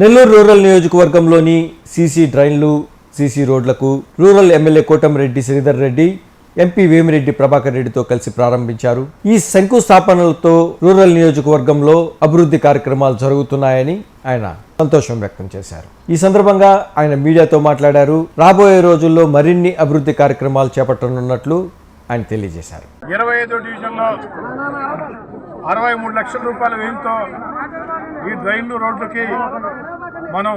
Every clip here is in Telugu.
నెల్లూరు రూరల్ నియోజకవర్గంలోని సీసీ డ్రైన్లు సీసీ రోడ్లకు rural MLA Kotamreddy Sridhar Reddy MP Vemireddy Prabhakar రెడ్డితో కలిసి ప్రారంభించారు. ఈ శంకుస్థాపనలతో రూరల్ నియోజకవర్గంలో అభివృద్ధి కార్యక్రమాలు జరుగుతున్నాయని ఆయన సంతోషం వ్యక్తం చేశారు. ఈ సందర్భంగా ఆయన మీడియాతో మాట్లాడారు. రాబోయే రోజుల్లో మరిన్ని అభివృద్ధి కార్యక్రమాలు చేపట్టనున్నట్లు ఆయన తెలియజేశారు. ఇరవై ఐదో డివిజన్లో అరవై మూడు లక్షల రూపాయల వ్యయంతో ఈ డ్రైన్లు రోడ్లకి మనం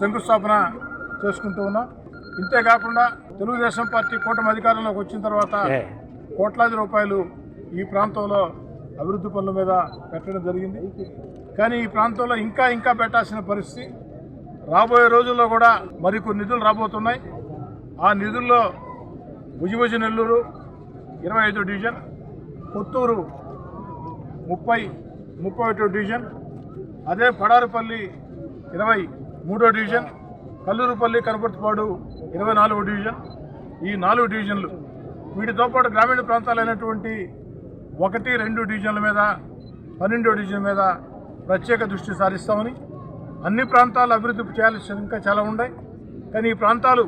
శంకుస్థాపన చేసుకుంటూ ఉన్నాం. ఇంతేకాకుండా తెలుగుదేశం పార్టీ కూటమి అధికారంలోకి వచ్చిన తర్వాత కోట్లాది రూపాయలు ఈ ప్రాంతంలో అభివృద్ధి పనుల మీద పెట్టడం జరిగింది. కానీ ఈ ప్రాంతంలో ఇంకా ఇంకా పెట్టాల్సిన పరిస్థితి రాబోయే రోజుల్లో కూడా మరికొన్ని నిధులు రాబోతున్నాయి. ఆ నిధుల్లో భుజిభుజి నెల్లూరు ఇరవై ఐదో డివిజన్ కొత్తూరు ముప్పై ముప్పై ఒకటో డివిజన్ అదే పడారుపల్లి ఇరవై మూడో డివిజన్ కల్లూరుపల్లి కనపర్తిపాడు ఇరవై నాలుగో డివిజన్. ఈ నాలుగు డివిజన్లు వీటితో పాటు గ్రామీణ ప్రాంతాలైనటువంటి ఒకటి రెండు డివిజన్ల మీద పన్నెండో డివిజన్ మీద ప్రత్యేక దృష్టి సారిస్తామని. అన్ని ప్రాంతాలు అభివృద్ధి చేయాల్సి ఇంకా చాలా ఉన్నాయి. కానీ ఈ ప్రాంతాలు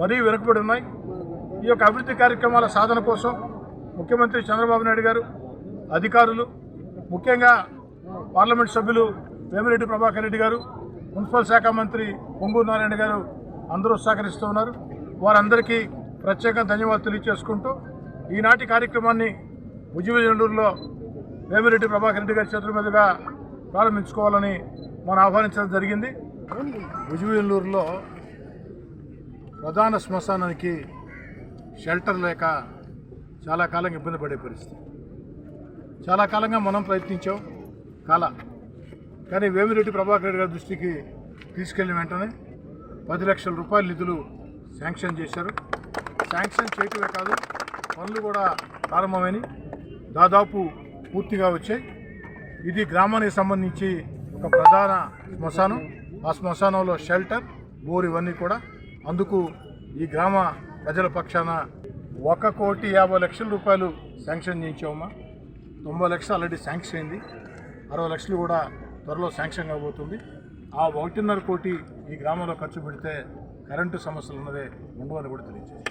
మరీ వెనుకబడి ఉన్నాయి. ఈ యొక్క అభివృద్ధి కార్యక్రమాల సాధన కోసం ముఖ్యమంత్రి చంద్రబాబు నాయుడు గారు అధికారులు ముఖ్యంగా పార్లమెంట్ సభ్యులు వేమిరెడ్డి ప్రభాకర్ రెడ్డి గారు మున్సిపల్ శాఖ మంత్రి పొంగూరు నారాయణ గారు అందరూ సహకరిస్తూ ఉన్నారు. వారందరికీ ప్రత్యేక ధన్యవాదాలు తెలియజేసుకుంటూ ఈనాటి కార్యక్రమాన్ని భుజవిజనూరులో వేమిరెడ్డి ప్రభాకర్ రెడ్డి గారి చేతుల మీదుగా ప్రారంభించుకోవాలని మనం ఆహ్వానించడం జరిగింది. భుజవిజనూరులో ప్రధాన శ్మశానానికి షెల్టర్ లేక చాలా కాలం ఇబ్బంది పడే పరిస్థితి. చాలా కాలంగా మనం ప్రయత్నించాం. కాల. కానీ వేమిరెడ్డి ప్రభాకర్ రెడ్డి గారి దృష్టికి తీసుకెళ్ళిన వెంటనే పది లక్షల రూపాయల నిధులు శాంక్షన్ చేశారు. శాంక్షన్ చేయటమే కాదు పనులు కూడా ప్రారంభమైనవి దాదాపు పూర్తిగా వచ్చాయి. ఇది గ్రామానికి సంబంధించి ఒక ప్రధాన శ్మశానం. ఆ శ్మశానంలో షెల్టర్ బోర్ ఇవన్నీ కూడా. అందుకు ఈ గ్రామ ప్రజల పక్షాన ఒక కోటి యాభై లక్షల రూపాయలు శాంక్షన్ చేయించామా తొంభై లక్షలు ఆల్రెడీ శాంక్షన్ అయింది. అరవై లక్షలు కూడా త్వరలో శాంక్షన్ కాబోతుంది. ఆ ఒకటిన్నర కోటి ఈ గ్రామంలో ఖర్చు పెడితే కరెంటు సమస్యలు ఉన్నదే ఉండవని కూడా తెలియజేస్తుంది